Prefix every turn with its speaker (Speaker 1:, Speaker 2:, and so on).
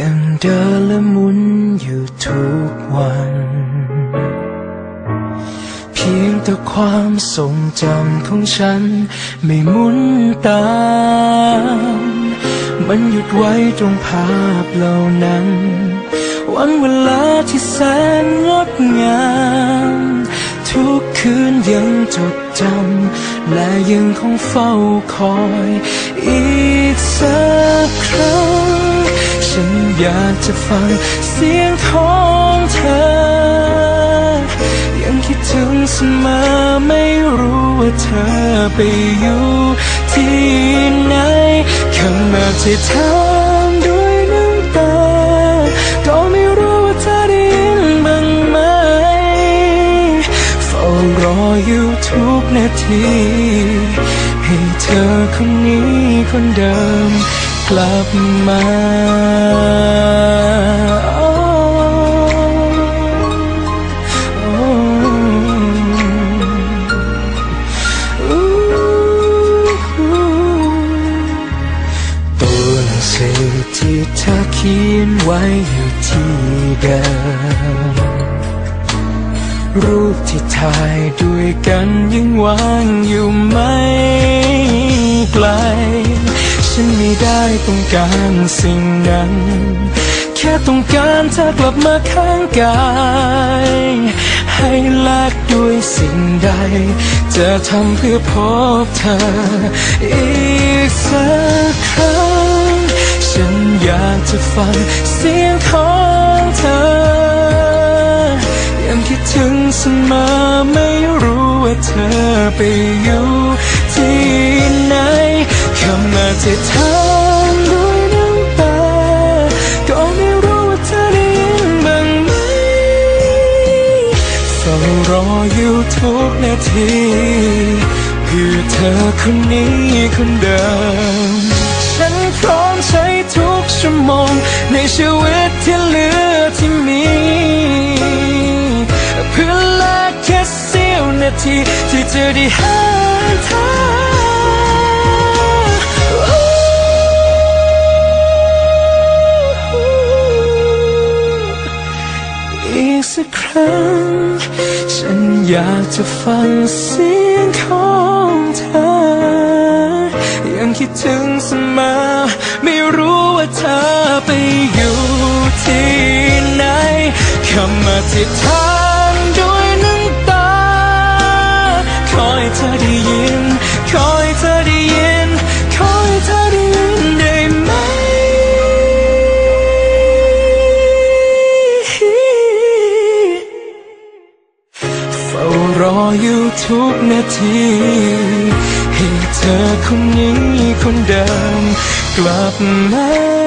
Speaker 1: ยังเดินและหมุนอยู่ทุกวัน เพียงแต่ความทรงจำของฉัน ไม่หมุนตาม มันหยุดไว้ตรงภาพเหล่านั้น วันเวลาที่แสนงดงาม ทุกคืนยังจดจำและยังคงเฝ้าคอย อีกสักครั้ง ฉันอยากจะฟังเสียงของเธอ ยังคิดถึงเสมอไม่รู้ว่าเธอไปอยู่ที่ไหนคำมาที่ถามด้วยน้ำตา ก็ไม่รู้ว่าเธอได้ยินบ้างไหมเฝ้ารออยู่ทุกนาทีให้เธอคนนี้คนเดิมกลับมา ที่เธอเขียนไว้อยู่ที่เดิม รูปที่ถ่ายด้วยกันยังวางอยู่ไม่ไกล ฉันไม่ได้ต้องการสิ่งนั้น แค่ต้องการเธอกลับมาข้างกาย ให้แลกด้วยสิ่งใด จะทำเพื่อพบเธออีกสักครั้ง ฉันอยากจะฟังเสียงของเธอ ยังคิดถึงเสมอไม่รู้ว่าเธอไปอยู่ที่ไหนคำมาที่ถามด้วยน้ำตาก็ไม่รู้ว่าเธอได้ยินบ้างไหมเฝ้ารออยู่ทุกนาทีเพื่อเธอคนนี้คนเดิม ใช้ทุกชั่วโมง ในชีวิตที่เหลือที่มี เพื่อแลกแค่เสี้ยวนาที ที่จะได้หาเธออีกสักครั้ง ฉันอยากจะฟังเสียงของเธอ ยังคิดถึงเสมอ ที่ทางด้วยน้ำตาขอให้เธอได้ยินขอให้เธอได้ยินขอให้เธอได้ยินได้ไหม เฝ้ารออยู่ทุกนาที ให้เธอคนนี้คนเดิมกลับมา